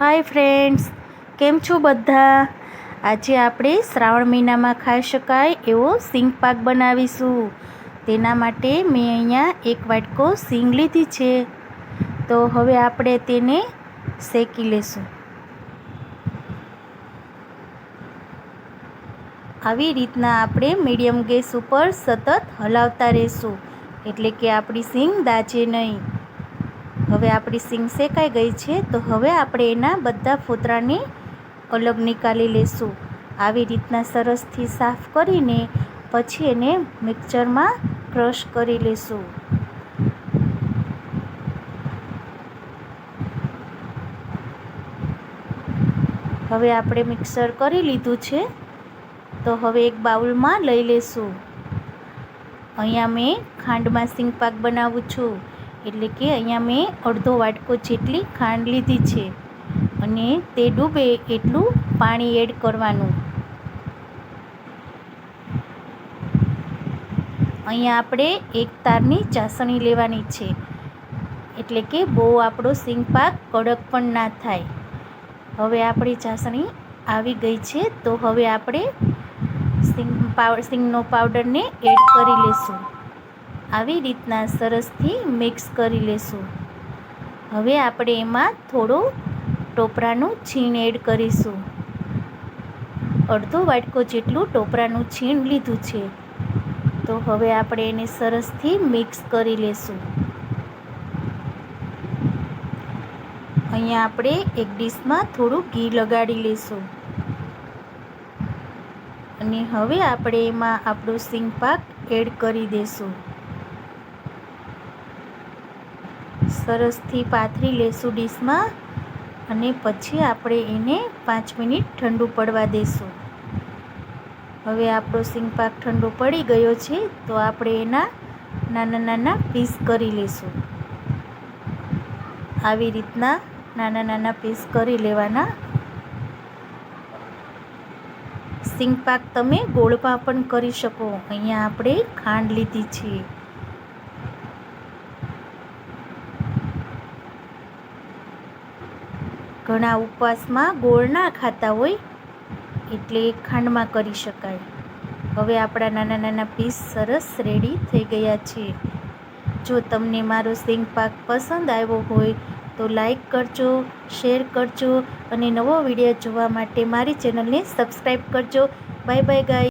Hi friends, કેમ છો બધા? આજે આપણે શ્રાવણ મહિનામાં ખાઈ શકાય એવો સિંગ પાક બનાવીશું. તેના માટે મેં અહીંયા એક વાટકો સિંગ લીધી છે. તો હવે આપણે તેને શેકી લેશું. આવી રીતના આપણે મીડિયમ ગેસ ઉપર સતત હલાવતા રહેશું. એટલે કે આપણી સિંગ દાજે નહીં. હવે આપણી સિંગ શેકાઈ ગઈ છે, તો હવે આપણે એના બધા ફોતરાને અલગ નીકાળી લેશું. આવી રીતના સરસથી સાફ કરીને પછી એને મિક્સરમાં ક્રશ કરી લેશું. હવે આપણે મિક્સર કરી લીધું છે, તો હવે એક બાઉલમાં લઈ લેશું. અહીંયા મેં ખાંડમાં સિંગપાક બનાવું છું. એટલે કે અહીંયા મેં અડધો વાટકો જેટલી ખાંડ લીધી છે અને તે ડૂબે એટલું પાણી એડ કરવાનું. અહીંયા આપણે એક તારની ચાસણી લેવાની છે. એટલે કે બહુ આપણો સિંગ પાક કડક પણ ના થાય. હવે આપણી ચાસણી આવી ગઈ છે તો હવે આપણે સિંગ પાવ, સિંગનો પાવડરને એડ કરી લેશું. આવી રીતના સરસથી મિક્સ કરી લેશું. હવે આપણે એમાં થોડું ટોપરાનું છીણ એડ કરીશું. અડધો વાટકો જેટલું ટોપરાનું છીણ લીધું છે. તો હવે આપણે એને સરસથી મિક્સ કરી લેશું. અહીંયા આપણે એક ડીશમાં થોડું ઘી લગાડી લેશું. અને હવે આપણે એમાં આપણો સિંગપાક એડ કરી દઈશું સરસથી પાથરી લેશું ડીશમાં અને પછી આપણે એને પાંચ મિનિટ ઠંડુ પડવા દઈશું હવે આપણો સિંગપાક ઠંડુ પડી ગયો છે, તો આપણે એના નાના નાના પીસ કરી લઈશું આવી રીતના નાના નાના પીસ કરી લેવાના. સિંગપાક તમે ગોળપા પણ કરી શકો. અહીંયા આપણે ખાંડ લીધી છે. ઘણા ઉપવાસમાં ગોળ ના ખાતા હોય એટલે ખાંડમાં કરી શકાય. હવે આપણા નાના નાના પીસ સરસ રેડી થઈ ગયા છે. જો તમને મારો સિંગ પાક પસંદ આવ્યો હોય તો લાઈક કરજો શેર કરજો અને નવો વીડિયો જોવા માટે મારી ચેનલને સબસ્ક્રાઈબ કરજો. બાય બાય ગાય